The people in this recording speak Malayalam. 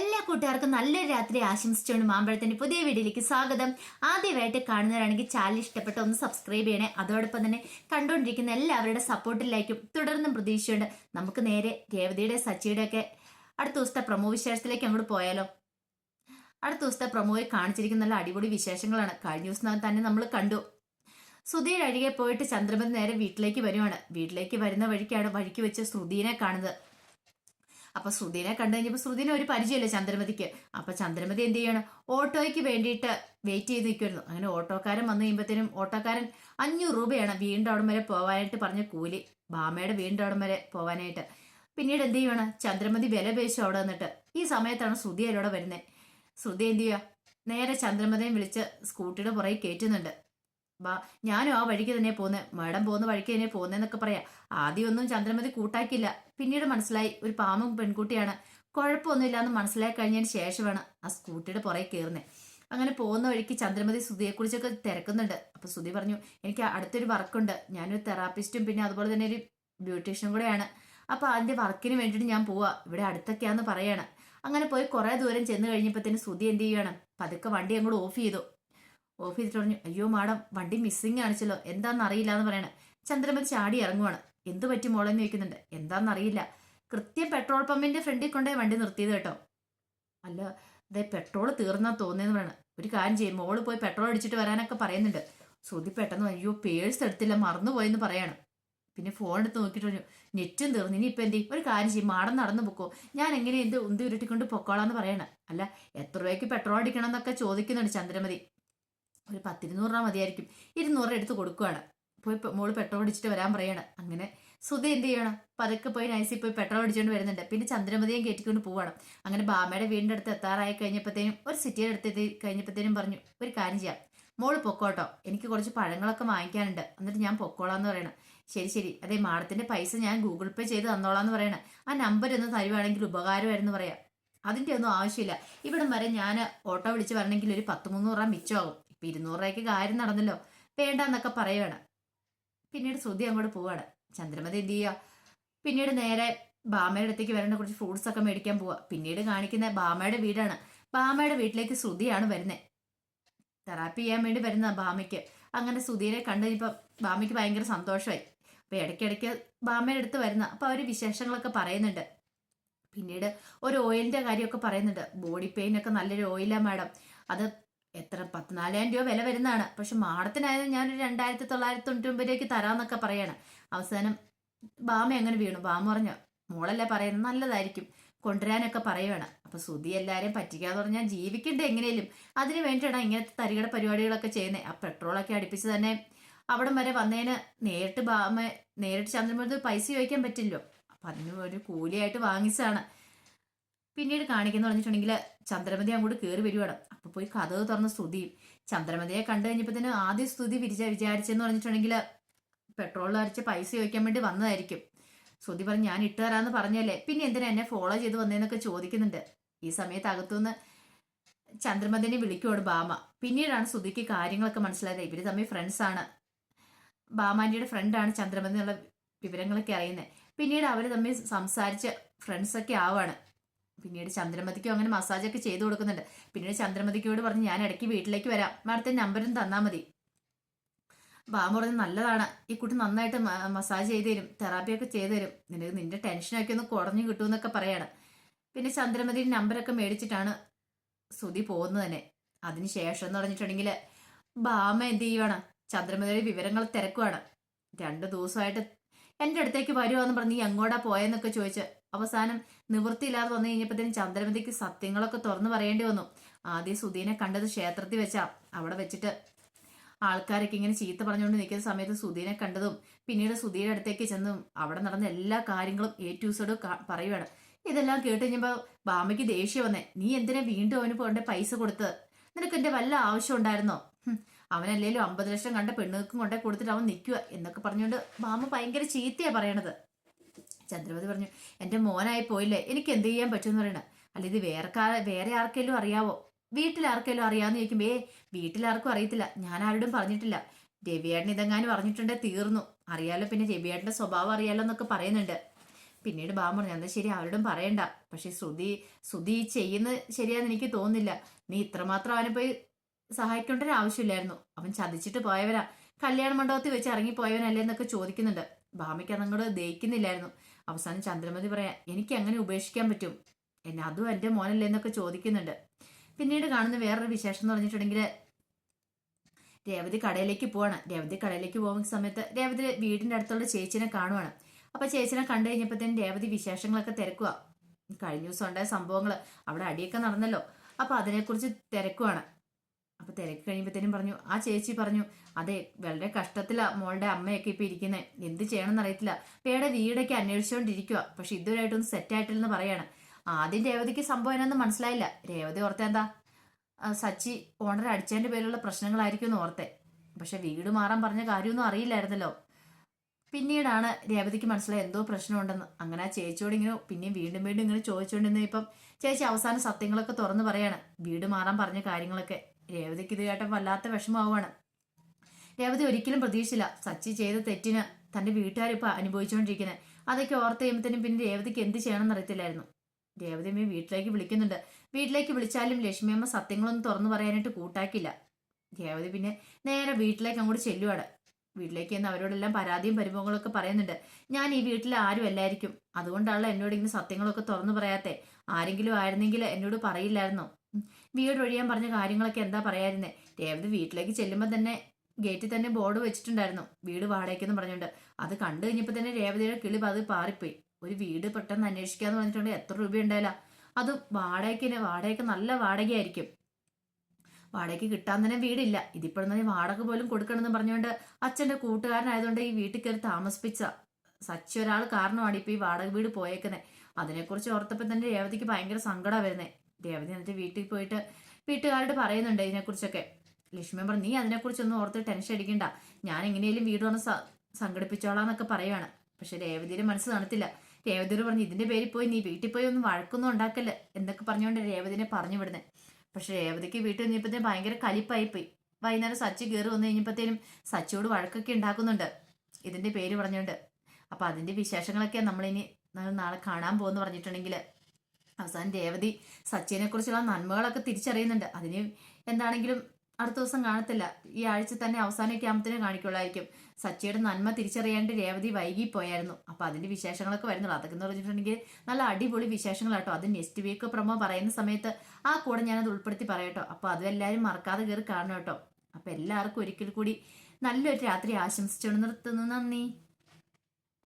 എല്ലാ കൂട്ടുകാർക്കും നല്ലൊരു രാത്രി ആശംസിച്ചുകൊണ്ട് മാമ്പഴത്തിന്റെ പുതിയ വീഡിയോയിലേക്ക് സ്വാഗതം. ആദ്യമായിട്ട് കാണുന്നവരാണെങ്കിൽ ചാനൽ ഇഷ്ടപ്പെട്ട ഒന്ന് സബ്സ്ക്രൈബ് ചെയ്യണേ. അതോടൊപ്പം തന്നെ കണ്ടുകൊണ്ടിരിക്കുന്ന എല്ലാവരുടെ സപ്പോർട്ടിലേക്കും തുടർന്നും പ്രതീക്ഷയുണ്ട് നമുക്ക് നേരെ രേവതിയുടെ സച്ചിയുടെ ഒക്കെ അടുത്ത ദിവസത്തെ പ്രമോ വിശേഷത്തിലേക്ക് അങ്ങോട്ട് പോയാലോ? അടുത്ത ദിവസത്തെ പ്രമോയിൽ കാണിച്ചിരിക്കുന്ന നല്ല അടിപൊളി വിശേഷങ്ങളാണ്. കഴിഞ്ഞ ദിവസം തന്നെ നമ്മൾ കണ്ടു. ശ്രുതിയിൽ അഴികെ പോയിട്ട് ചന്ദ്രമതി നേരെ വീട്ടിലേക്ക് വരുവാണ്. വീട്ടിലേക്ക് വരുന്ന വഴിക്കാണ് വഴിക്ക് വെച്ച് ശ്രുതിനെ കാണുന്നത്. അപ്പൊ ശ്രുതിനെ കണ്ടു കഴിഞ്ഞപ്പോ ശ്രുതിനെ ഒരു പരിചയമില്ല ചന്ദ്രമതിക്ക്. അപ്പൊ ചന്ദ്രമതി എന്ത് ചെയ്യണം? ഓട്ടോയ്ക്ക് വേണ്ടിയിട്ട് വെയിറ്റ് ചെയ്ത് നിൽക്കുമായിരുന്നു അങ്ങനെ ഓട്ടോക്കാരൻ വന്നു കഴിയുമ്പോഴത്തേനും ഓട്ടോക്കാരൻ അഞ്ഞൂറ് രൂപയാണ് വീണ്ടും അവിടം വരെ പോവാനായിട്ട് പറഞ്ഞ കൂലി. ഭാമയുടെ വീണ്ടും അവിടം വരെ പോവാനായിട്ട്. പിന്നീട് എന്ത് ചെയ്യണം ചന്ദ്രമതി വില പേശു അവിടെ വന്നിട്ട് ഈ സമയത്താണ് ശ്രുതി അതിലൂടെ വരുന്നത് ശ്രുതി എന്ത് ചെയ്യുക നേരെ ചന്ദ്രമതയും വിളിച്ച് സ്കൂട്ടിയുടെ പുറകെ കയറ്റുന്നുണ്ട്. ഞാനും ആ വഴിക്ക് തന്നെ പോകുന്നത് മാഡം പോകുന്ന വഴിക്ക് തന്നെ പോകുന്നതെന്നൊക്കെ പറയാം. ആദ്യമൊന്നും ചന്ദ്രമതി കൂട്ടാക്കില്ല പിന്നീട് മനസ്സിലായി ഒരു പാമ്പും പെൺകുട്ടിയാണ്. കുഴപ്പമൊന്നുമില്ല എന്ന് കഴിഞ്ഞതിന് ശേഷമാണ് ആ സ്കൂട്ടിയുടെ പുറകെ കയറുന്നത് അങ്ങനെ പോകുന്ന വഴിക്ക് ചന്ദ്രമതി സുധിയെക്കുറിച്ചൊക്കെ തിരക്കുന്നുണ്ട്. അപ്പൊ സുധി പറഞ്ഞു എനിക്ക് അടുത്തൊരു വർക്കുണ്ട്. ഞാനൊരു തെറാപ്പിസ്റ്റും പിന്നെ അതുപോലെ തന്നെ ഒരു ബ്യൂട്ടീഷ്യനും കൂടെയാണ്. അപ്പൊ അതിന്റെ വർക്കിന് വേണ്ടിയിട്ട് ഞാൻ പോവാ. ഇവിടെ അടുത്തൊക്കെയാന്ന് പറയാണ്. അങ്ങനെ പോയി കുറെ ദൂരം ചെന്ന് തന്നെ സുധി എന്ത് ചെയ്യണം? പതുക്കെ വണ്ടി അങ്ങോട്ട് ഓഫ് ചെയ്തു. ഓഫ് ചെയ്തിട്ട് പറഞ്ഞു അയ്യോ മാഡം വണ്ടി മിസ്സിങ് കാണിച്ചല്ലോ എന്താണെന്ന് അറിയില്ല എന്ന് പറയണ ചന്ദ്രമതി ചാടി ഇറങ്ങുവാണ്. എന്ത് പറ്റി മോളെന്ന് ചോദിക്കുന്നുണ്ട്. എന്താണെന്ന് അറിയില്ല. കൃത്യം പെട്രോൾ പമ്പിന്റെ ഫ്രണ്ടിൽ കൊണ്ടേ വണ്ടി നിർത്തിയത് കേട്ടോ. അല്ല അതെ പെട്രോൾ തീർന്നാ തോന്നിയെന്ന് പറയണം. ഒരു കാര്യം ചെയ്യും മോൾ പോയി പെട്രോൾ അടിച്ചിട്ട് വരാനൊക്കെ പറയുന്നുണ്ട്. ശ്രുതി പെട്ടെന്ന് അയ്യോ പേഴ്സ് എടുത്തില്ല മറന്നുപോയെന്ന് പറയാണ്. പിന്നെ ഫോൺ എടുത്ത് നോക്കിയിട്ട് പറഞ്ഞു നെറ്റും തീർന്നു ഇനി ഇപ്പം എന്തി ഒരു കാര്യം ചെയ്യും മാടം നടന്നു പൊക്കോ. ഞാൻ എങ്ങനെ എന്ത് ഉന്തി ഉരുട്ടിക്കൊണ്ട് പൊക്കോളാന്ന് പറയണം. അല്ല എത്ര രൂപയ്ക്ക് പെട്രോൾ അടിക്കണം എന്നൊക്കെ ചോദിക്കുന്നുണ്ട് ചന്ദ്രമതി. ഒരു പത്തിരുന്നൂറ് രൂപ മതിയായിരിക്കും. ഇരുന്നൂറ് രൂപ എടുത്ത് കൊടുക്കുകയാണ് പോയി മോൾ പെട്രോൾ അടിച്ചിട്ട് വരാൻ പറയാണ്. അങ്ങനെ സുധ എന്ത് ചെയ്യണം? പതുക്കെ പോയി നൈസിൽ പോയി പെട്രോൾ അടിച്ചുകൊണ്ട് വരുന്നുണ്ട്. പിന്നെ ചന്ദ്രമതിയും കയറ്റിക്കൊണ്ട് പോവാണ്. അങ്ങനെ ബാമയുടെ വീടിന്റെ അടുത്ത് എത്താറായി കഴിഞ്ഞപ്പോഴത്തേനും ഒരു സിറ്റിയുടെ അടുത്ത് കഴിഞ്ഞപ്പോഴത്തേനും പറഞ്ഞു ഒരു കാര്യം ചെയ്യാം. മോൾ പൊക്കോട്ടോ. എനിക്ക് കുറച്ച് പഴങ്ങളൊക്കെ വാങ്ങിക്കാനുണ്ട്. എന്നിട്ട് ഞാൻ പൊക്കോളാന്ന് പറയണം. ശരി ശരി. അതെ മാഡത്തിന്റെ പൈസ ഞാൻ ഗൂഗിൾ പേ ചെയ്ത് തന്നോളാന്ന് പറയണം. ആ നമ്പർ ഒന്ന് തരുവാണെങ്കിൽ ഉപകാരമായിരുന്നു പറയാം. അതിന്റെ ഒന്നും ആവശ്യമില്ല. ഇവിടം വരെ ഞാൻ ഓട്ടോ വിളിച്ച് വരണമെങ്കിൽ ഒരു പത്ത് മുന്നൂറ് രൂപ മിച്ചമാകും. ഇപ്പൊ ഇരുന്നൂറ് രൂപയ്ക്ക് കാര്യം നടന്നല്ലോ. വേണ്ട എന്നൊക്കെ പറയുകയാണ് പിന്നീട് ശ്രുതി അങ്ങോട്ട് പോവാണ്. ചന്ദ്രമതി എന്ത് ചെയ്യുക പിന്നീട് നേരെ ബാമയുടെ അടുത്തേക്ക് വരേണ്ട കുറച്ച് ഫ്രൂട്ട്സ് ഒക്കെ മേടിക്കാൻ പോവാ. പിന്നീട് കാണിക്കുന്ന ബാമയുടെ വീടാണ്. ബാമയുടെ വീട്ടിലേക്ക് ശ്രുതിയാണ് വരുന്നത് തെറാപ്പി ചെയ്യാൻ വേണ്ടി വരുന്ന ബാമയ്ക്ക് അങ്ങനെ ശ്രുതിയെ കണ്ടു കഴിഞ്ഞപ്പോൾ ബാമയ്ക്ക് ഭയങ്കര സന്തോഷമായി. അപ്പൊ ഇടയ്ക്കിടയ്ക്ക് ബാമയുടെ അടുത്ത് വരുന്ന അപ്പൊ അവർ വിശേഷങ്ങളൊക്കെ പറയുന്നുണ്ട്. പിന്നീട് ഒരു ഓയിലിന്റെ കാര്യമൊക്കെ പറയുന്നുണ്ട്. ബോഡി പെയിൻ ഒക്കെ നല്ലൊരു ഓയിലാണ് മാഡം അത് എത്ര പത്തിനാലായിരം രൂപ വില വരുന്നതാണ്. പക്ഷെ മാഡത്തിനായത് ഞാനൊരു രണ്ടായിരത്തി തൊള്ളായിരത്തി തൊണ്ണൂറ്റി ഒമ്പതിലേക്ക് തരാമെന്നൊക്കെ പറയണം. അവസാനം ബാമ അങ്ങനെ വീണു. ബാമ പറഞ്ഞു മോളല്ലേ പറയുന്നത്? നല്ലതായിരിക്കും. കൊണ്ടുവരാനൊക്കെ പറയുവാണ്. അപ്പൊ സുതി എല്ലാരെയും പറ്റിക്കാന്ന് പറഞ്ഞാൽ ജീവിക്കണ്ടേ എങ്ങനെയും അതിന് വേണ്ടിയാണ് ഇങ്ങനത്തെ തരികട പരിപാടികളൊക്കെ ചെയ്യുന്നത് ആ പെട്രോളൊക്കെ അടുപ്പിച്ച് തന്നെ അവിടം വരെ വന്നതിന് നേരിട്ട് ബാമ നേരിട്ട് ചന്ദ്രമുഖത്ത് പൈസ ചോദിക്കാൻ പറ്റില്ലോ അപ്പൊ അതിന് ഒരു കൂലിയായിട്ട് വാങ്ങിച്ചതാണ്. പിന്നീട് കാണിക്കുന്ന പറഞ്ഞിട്ടുണ്ടെങ്കിൽ ചന്ദ്രമതി അങ്ങോട്ട് കയറി വരുവാണ്. അപ്പൊ പോയി കഥ തുറന്ന സ്തുതിയും ചന്ദ്രമതിയെ കണ്ടു കഴിഞ്ഞപ്പോ തന്നെ ആദ്യം സ്തുതി വിരിച്ച വിചാരിച്ചെന്ന് പറഞ്ഞിട്ടുണ്ടെങ്കിൽ പെട്രോൾ അരച്ച് പൈസ ചോദിക്കാൻ വേണ്ടി വന്നതായിരിക്കും. ശ്രുതി പറഞ്ഞു ഞാൻ ഇട്ട് തരാന്ന് പറഞ്ഞല്ലേ? പിന്നെ എന്തിനാ എന്നെ ഫോളോ ചെയ്ത് വന്നതെന്നൊക്കെ ചോദിക്കുന്നുണ്ട്. ഈ സമയത്ത് അകത്തുനിന്ന് ചന്ദ്രമതിനെ വിളിക്കുവാണ് ബാമ. പിന്നീടാണ് ശ്രുതിക്ക് കാര്യങ്ങളൊക്കെ മനസ്സിലായത്. ഇവർ തമ്മിൽ ഫ്രണ്ട്സ് ആണ്. ബാമാന്റിയുടെ ആണ് ചന്ദ്രമതി എന്നുള്ള വിവരങ്ങളൊക്കെ അറിയുന്നത് പിന്നീട് അവർ തമ്മിൽ സംസാരിച്ച് ഫ്രണ്ട്സൊക്കെ ആവാണ്. പിന്നീട് ചന്ദ്രമതിക്കും അങ്ങനെ മസാജൊക്കെ ചെയ്തു കൊടുക്കുന്നുണ്ട്. പിന്നീട് ചന്ദ്രമതിക്കോട് പറഞ്ഞ് ഞാൻ ഇടയ്ക്ക് വീട്ടിലേക്ക് വരാം. മാഡത്തിന്റെ നമ്പരും തന്നാൽ മതി. ബാമ പറഞ്ഞു നല്ലതാണ്. ഈ കുട്ടി നന്നായിട്ട് മസാജ് ചെയ്ത് തരും. തെറാപ്പിയൊക്കെ ചെയ്തു തരും. നിനക്ക് നിന്റെ ടെൻഷനൊക്കെ ഒന്ന് കുറഞ്ഞു കിട്ടുമെന്നൊക്കെ പറയാണ്. പിന്നെ ചന്ദ്രമതിയുടെ നമ്പരൊക്കെ മേടിച്ചിട്ടാണ് ശ്രുതി പോകുന്നത് തന്നെ. അതിനുശേഷം എന്ന് പറഞ്ഞിട്ടുണ്ടെങ്കിൽ ബാമ എന്ത് ചെയ്യുവാണ്? ചന്ദ്രമതിയുടെ വിവരങ്ങൾ തിരക്കുവാണ്. രണ്ടു ദിവസമായിട്ട് എന്റെ അടുത്തേക്ക് വരുവാന്ന് പറഞ്ഞ് നീ എങ്ങോട്ടാ പോയെന്നൊക്കെ ചോദിച്ച് അവസാനം നിവൃത്തിയില്ലാതെ വന്നു കഴിഞ്ഞപ്പോഴത്തേനും ചന്ദ്രമതിക്ക് സത്യങ്ങളൊക്കെ തുറന്നു പറയേണ്ടി വന്നു. ആദ്യം സുധീനെ കണ്ടത് ക്ഷേത്രത്തിൽ വെച്ചാ അവിടെ വെച്ചിട്ട് ആൾക്കാരൊക്കെ ഇങ്ങനെ ചീത്ത പറഞ്ഞുകൊണ്ട് നിൽക്കുന്ന സമയത്ത് സുധീനെ കണ്ടതും പിന്നീട് സുധീരുടെ അടുത്തേക്ക് ചെന്നും അവിടെ നടന്ന എല്ലാ കാര്യങ്ങളും എ ടു സൈഡ് പറയുവാണ്. ഇതെല്ലാം കേട്ട് കഴിഞ്ഞപ്പോൾ ബാമയ്ക്ക് ദേഷ്യം വന്നേ നീ എന്തിനാ വീണ്ടും അവന് പോകേണ്ട പൈസ കൊടുത്തത് നിനക്ക് എന്റെ വല്ല ആവശ്യം ഉണ്ടായിരുന്നോ? അവനല്ലേലും അമ്പത് ലക്ഷം കണ്ട പെണ്ണുങ്ങൾക്കും കൊണ്ടേ കൊടുത്തിട്ട് അവൻ നിൽക്കുക എന്നൊക്കെ പറഞ്ഞുകൊണ്ട് ബാമ ഭയങ്കര ചീത്തയാ പറയണത്. ചന്ദ്രവതി പറഞ്ഞു എന്റെ മോനായി പോയില്ലേ? എനിക്ക് എന്ത് ചെയ്യാൻ പറ്റുമെന്ന് പറയണ? അല്ല ഇത് വേറെ വേറെ ആർക്കെങ്കിലും അറിയാവോ? വീട്ടിൽ ആർക്കെങ്കിലും അറിയാന്ന് ചോദിക്കുമ്പോ ഏ വീട്ടിലാർക്കും അറിയത്തില്ല. ഞാൻ ആരോടും പറഞ്ഞിട്ടില്ല. രവിയേട്ടൻ ഇതെങ്ങാനും പറഞ്ഞിട്ടുണ്ടെങ്കിൽ തീർന്നു. അറിയാലോ പിന്നെ രവിയേട്ടന്റെ സ്വഭാവം അറിയാലോ എന്നൊക്കെ പറയുന്നുണ്ട്. പിന്നീട് ബാബു പറഞ്ഞു എന്താ ശരി അവരോടും പറയണ്ട. പക്ഷെ ശ്രുതി ശ്രുതി ചെയ്യുന്ന ശരിയാന്ന് എനിക്ക് തോന്നുന്നില്ല. നീ ഇത്രമാത്രം അവനെ പോയി സഹായിക്കേണ്ട ഒരു ആവശ്യമില്ലായിരുന്നു. അവൻ ചതിച്ചിട്ട് പോയവരാ കല്യാണ മണ്ഡപത്തിൽ വെച്ച് ഇറങ്ങിപ്പോയവനല്ലേ എന്നൊക്കെ ചോദിക്കുന്നുണ്ട്. ഭാമിക്ക് അതങ്ങോട്ട് ദഹിക്കുന്നില്ലായിരുന്നു. അവസാനം ചന്ദ്രമതി പറയാ എനിക്ക് അങ്ങനെ ഉപേക്ഷിക്കാൻ പറ്റും. എന്നെ അതും എന്റെ മോനല്ലേ എന്നൊക്കെ ചോദിക്കുന്നുണ്ട്. പിന്നീട് കാണുന്ന വേറൊരു വിശേഷം എന്ന് പറഞ്ഞിട്ടുണ്ടെങ്കിൽ രേവതി കടയിലേക്ക് പോവാണ്. രേവതി കടയിലേക്ക് പോകുന്ന സമയത്ത് രേവതി വീടിന്റെ അടുത്തുള്ള ചേച്ചിനെ കാണുവാണ്. അപ്പൊ ചേച്ചിനെ കണ്ടു കഴിഞ്ഞപ്പോഴത്തേനും രേവതി വിശേഷങ്ങളൊക്കെ തിരക്കുക കഴിഞ്ഞ ദിവസം ഉണ്ടായ സംഭവങ്ങൾ അവിടെ അടിയൊക്കെ നടന്നല്ലോ. അപ്പൊ അതിനെക്കുറിച്ച് തിരക്കുവാണ്. അപ്പൊ തിരക്ക് കഴിയുമ്പോഴത്തേനും പറഞ്ഞു ആ ചേച്ചി പറഞ്ഞു അതെ വളരെ കഷ്ടത്തിലാ മോളുടെ അമ്മയൊക്കെ ഇപ്പൊ ഇരിക്കുന്നത് എന്ത് ചെയ്യണമെന്ന് അറിയത്തില്ല പേടെ വീടൊക്കെ അന്വേഷിച്ചുകൊണ്ടിരിക്കുക പക്ഷെ ഇതുവരെയായിട്ടൊന്നും സെറ്റ് ആയിട്ടില്ലെന്ന് പറയാണ്. ആദ്യം രേവതിക്ക് സംഭവം എന്നൊന്നും മനസ്സിലായില്ല. രേവതി ഓർത്തെന്താ സച്ചി ഓണർ അടിച്ചതിന്റെ പേരിലുള്ള പ്രശ്നങ്ങളായിരിക്കും എന്ന് ഓർത്തെ. പക്ഷെ വീട് മാറാൻ പറഞ്ഞ കാര്യമൊന്നും അറിയില്ലായിരുന്നല്ലോ. പിന്നീടാണ് രേവതിക്ക് മനസ്സിലായ എന്തോ പ്രശ്നമുണ്ടെന്ന്. അങ്ങനെ ആ ചേച്ചിയോട് ഇങ്ങനെ പിന്നെയും വീണ്ടും വീണ്ടും ഇങ്ങനെ ചോദിച്ചുകൊണ്ടിരുന്ന ഇപ്പം ചേച്ചി അവസാന സത്യങ്ങളൊക്കെ തുറന്നു പറയാണ്. വീട് മാറാൻ പറഞ്ഞ കാര്യങ്ങളൊക്കെ. രേവതിക്ക് ഇത് കേട്ട വല്ലാത്ത വിഷമാവാണ് രേവതി ഒരിക്കലും പ്രതീക്ഷിച്ചില്ല. സച്ചി ചെയ്ത തെറ്റിന് തന്റെ വീട്ടുകാരിപ്പോൾ അനുഭവിച്ചുകൊണ്ടിരിക്കുന്നത്. അതൊക്കെ ഓർത്ത് കഴിയുമ്പോഴത്തേനും പിന്നെ രേവതിക്ക് എന്ത് ചെയ്യണമെന്ന് രേവതി അമ്മ വീട്ടിലേക്ക് വിളിക്കുന്നുണ്ട്. വീട്ടിലേക്ക് വിളിച്ചാലും ലക്ഷ്മിയമ്മ സത്യങ്ങളൊന്നും തുറന്നു പറയാനായിട്ട് കൂട്ടാക്കില്ല രേവതി പിന്നെ നേരെ വീട്ടിലേക്ക് അങ്ങോട്ട് ചെല്ലുവാണ്. വീട്ടിലേക്ക് ചെന്ന് അവരോടെല്ലാം പരാതിയും പരിഭവങ്ങളൊക്കെ പറയുന്നുണ്ട്. ഞാൻ ഈ വീട്ടിൽ ആരും അല്ലായിരിക്കും. അതുകൊണ്ടാണല്ലോ എന്നോട് ഇങ്ങനെ സത്യങ്ങളൊക്കെ തുറന്നു പറയാത്തെ. ആരെങ്കിലും ആയിരുന്നെങ്കിൽ എന്നോട് പറയില്ലായിരുന്നോ. വീട് ഒഴിയാൻ പറഞ്ഞ കാര്യങ്ങളൊക്കെ എന്താ പറയായിരുന്നേ? രേവതി വീട്ടിലേക്ക് ചെല്ലുമ്പോൾ തന്നെ ഗേറ്റിൽ തന്നെ ബോർഡ് വെച്ചിട്ടുണ്ടായിരുന്നു. വീട് വാടകയ്ക്കെന്ന് പറഞ്ഞുകൊണ്ട്. അത് കണ്ടു കഴിഞ്ഞപ്പോൾ തന്നെ രേവതിയുടെ കിളി അത് പാറിപ്പോയി. ഒരു വീട് പെട്ടെന്ന് അന്വേഷിക്കാന്ന് പറഞ്ഞിട്ടുണ്ടെങ്കിൽ എത്ര രൂപ ഉണ്ടായില്ല അത് വാടകയ്ക്കിന് വാടകയ്ക്ക് നല്ല വാടകയായിരിക്കും. വാടകയ്ക്ക് കിട്ടാൻ തന്നെ വീടില്ല. ഇതിപ്പോഴെന്ന് വാടക പോലും കൊടുക്കണമെന്ന് പറഞ്ഞുകൊണ്ട് അച്ഛന്റെ കൂട്ടുകാരനായതുകൊണ്ട് ഈ വീട്ടിൽ കയറി താമസിപ്പിച്ച സച്ചി ഒരാൾ കാരണമാണ് ഇപ്പൊ ഈ വാടക വീട് പോയേക്കുന്നത് അതിനെക്കുറിച്ച് ഓർത്തപ്പോൾ തന്നെ രേവതിക്ക് ഭയങ്കര സങ്കടമാണ് വരുന്നത് രേവതി എന്നിട്ട് വീട്ടിൽ പോയിട്ട് വീട്ടുകാരോട് പറയുന്നുണ്ട് ഇതിനെക്കുറിച്ചൊക്കെ. ലക്ഷ്മി പറഞ്ഞു നീ അതിനെക്കുറിച്ചൊന്നും ഓർത്ത് ടെൻഷൻ അടിക്കണ്ട. ഞാൻ എങ്ങനെയും വീട് വന്ന് സംഘടിപ്പിച്ചോളാം സംഘടിപ്പിച്ചോളാന്നൊക്കെ പറയുവാണ്. പക്ഷെ രേവതിയുടെ മനസ്സ് കാണത്തില്ല. രേവതിയോട് പറഞ്ഞു ഇതിന്റെ പേരിൽ പോയി നീ വീട്ടിൽ പോയി ഒന്നും വഴക്കൊന്നും ഉണ്ടാക്കല്ല? എന്നൊക്കെ പറഞ്ഞുകൊണ്ട് രേവതിനെ പറഞ്ഞു വിടുന്നത് പക്ഷെ രേവതിക്ക് വീട്ടിൽ കഴിഞ്ഞപ്പോഴത്തേനും ഭയങ്കര കലിപ്പായി പോയി. വൈകുന്നേരം സച്ചി കയറി വന്നു കഴിഞ്ഞപ്പോഴത്തേനും സച്ചിയോട് വഴക്കൊക്കെ ഉണ്ടാക്കുന്നുണ്ട്. ഇതിന്റെ പേര് പറഞ്ഞുകൊണ്ട്. അപ്പൊ അതിന്റെ വിശേഷങ്ങളൊക്കെ നമ്മളിനി നാളെ കാണാൻ പോകുന്നു പറഞ്ഞിട്ടുണ്ടെങ്കിൽ അവസാനം രേവതി സച്ചിനെ കുറിച്ചുള്ള നന്മകളൊക്കെ തിരിച്ചറിയുന്നുണ്ട്. അതിന് എന്താണെങ്കിലും അടുത്ത ദിവസം കാണത്തില്ല. ഈ ആഴ്ച തന്നെ അവസാനമൊക്കെ ക്യാമ്പത്തിനെ കാണിക്കുള്ളായിരിക്കും. സച്ചിയുടെ നന്മ തിരിച്ചറിയാണ്ട് രേവതി വൈകി പോയായിരുന്നു അപ്പൊ അതിന്റെ വിശേഷങ്ങളൊക്കെ വരുന്നുള്ളൂ. അതൊക്കെ എന്ന് പറഞ്ഞിട്ടുണ്ടെങ്കിൽ നല്ല അടിപൊളി വിശേഷങ്ങളാട്ടോ അത് നെക്സ്റ്റ് വീക്ക് പ്രൊമോ പറയുന്ന സമയത്ത് ആ കൂടെ ഞാനത് ഉൾപ്പെടുത്തി പറയട്ടോ അപ്പൊ അതും എല്ലാവരും മറക്കാതെ കയറി കാണണം കേട്ടോ അപ്പൊ എല്ലാവർക്കും ഒരിക്കൽ കൂടി നല്ലൊരു രാത്രി ആശംസിച്ചു നിർത്തുന്നു. നന്ദി.